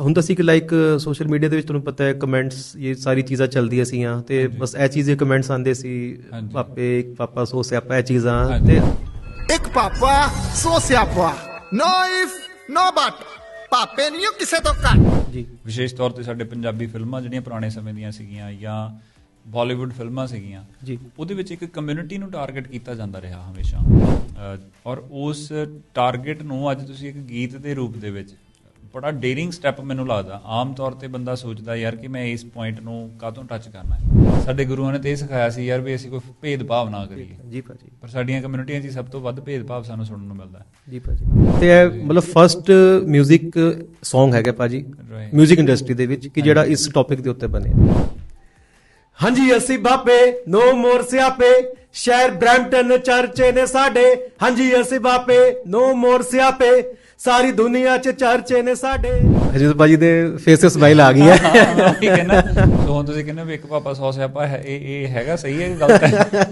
ਹੁੰਦਾ ਸੀ ਕਿ like social media ਦੇ ਵਿੱਚ ਤੁਹਾਨੂੰ ਪਤਾ ਹੈ ਕਮੈਂਟਸ ਇਹ ਸਾਰੀ ਚੀਜ਼ਾਂ ਚੱਲਦੀਆਂ ਸੀਆਂ ਤੇ ਬਸ ਇਹ ਚੀਜ਼ ਦੇ ਕਮੈਂਟਸ ਆਉਂਦੇ ਸੀ। ਪਾਪੇ ਪਾਪਾ ਸੋ ਸਿਆਪਾ ਇਹ ਚੀਜ਼ਾਂ। ਤੇ ਇੱਕ ਪਾਪਾ ਸੋ ਸਿਆਪਾ। ਨੋ ਇਫ ਨੋ ਬਟ ਪਾਪੇ ਨਹੀਂ ਕਿਸੇ ਤੋਂ ਘੱਟ। ਜੀ। ਵਿਸ਼ੇਸ਼ ਤੌਰ ਤੇ ਸਾਡੇ ਪੰਜਾਬੀ ਫਿਲਮਾਂ ਜਿਹੜੀਆਂ ਪੁਰਾਣੇ ਸਮੇਂ ਦੀਆਂ ਸੀਗੀਆਂ ਜਾਂ ਬਾਲੀਵੁੱਡ ਫਿਲਮਾਂ ਸੀਗੀਆਂ ਜੀ। ਉਹਦੇ ਵਿੱਚ ਇੱਕ ਕਮਿਊਨਿਟੀ ਨੂੰ ਟਾਰਗੇਟ ਕੀਤਾ ਜਾਂਦਾ ਰਿਹਾ ਹਮੇਸ਼ਾ। ਔਰ ਉਸ ਟਾਰਗੇਟ ਨੂੰ ਅੱਜ ਤੁਸੀਂ ਇੱਕ ਗੀਤ ਦੇ ਰੂਪ ਦੇ ਵਿੱਚ ਬੜਾ ਡੇਰਿੰਗ ਸਟੈਪ ਮੈਨੂੰ ਲੱਗਦਾ ਆਮ ਤੌਰ ਤੇ ਬੰਦਾ ਸੋਚਦਾ ਯਾਰ ਕਿ ਮੈਂ ਇਸ ਪੁਆਇੰਟ ਨੂੰ ਕਾਹਤੋਂ ਟੱਚ ਕਰਨਾ ਹੈ ਸਾਡੇ ਗੁਰੂਆਂ ਨੇ ਤੇ ਇਹ ਸਿਖਾਇਆ ਸੀ ਯਾਰ ਵੀ ਅਸੀਂ ਕੋਈ ਭੇਦਭਾਵ ਨਾ ਕਰੀਏ ਜੀ ਭਾਜੀ ਪਰ ਸਾਡੀਆਂ ਕਮਿਊਨਿਟੀਆਂ 'ਚ ਹੀ ਸਭ ਤੋਂ ਵੱਧ ਭੇਦਭਾਵ ਸਾਨੂੰ ਸੁਣਨ ਨੂੰ ਮਿਲਦਾ ਹੈ ਜੀ ਭਾਜੀ ਤੇ ਇਹ ਮਤਲਬ ਫਰਸਟ 뮤직 Song ਹੈਗਾ ਭਾਜੀ Right. 뮤직 ਇੰਡਸਟਰੀ ਦੇ ਵਿੱਚ ਕਿ ਜਿਹੜਾ ਇਸ ਟੌਪਿਕ ਦੇ ਉੱਤੇ ਬਣਿਆ ਹਾਂਜੀ ਅਸੀਂ ਬਾਪੇ ਨੋ ਮੋਰ ਸਿਆਪੇ ਸ਼ਹਿਰ ਬ੍ਰੈਂਟਨ ਚਰਚੇ ਨੇ ਸਾਡੇ। ਹਾਂਜੀ ਅਸੀਂ ਬਾਪੇ ਨੋ ਮੋਰ ਸਿਆਪੇ। ਸਾਰੀ ਦੁਨੀਆ 'ਚ ਚਰਚੇ ਨੇ ਸਾਡੇ। ਹਜੇ ਤਾਂ ਭਾਜੀ ਦੇ ਫੇਸ ਤੇ ਸਮਾਈਲ ਆ ਗਈ ਹੈ। ਉਹੀ ਕਹਿੰਦਾ ਸੋ ਹੁਣ ਤੁਸੀਂ ਕਹਿੰਦੇ ਹੋ ਵੀ ਇੱਕ ਪਾਪਾ ਸੌ ਸਿਆਪਾ ਹੈ ਇਹ ਇਹ ਹੈਗਾ ਸਹੀ ਹੈ ਕਿ ਗਲਤ ਹੈ।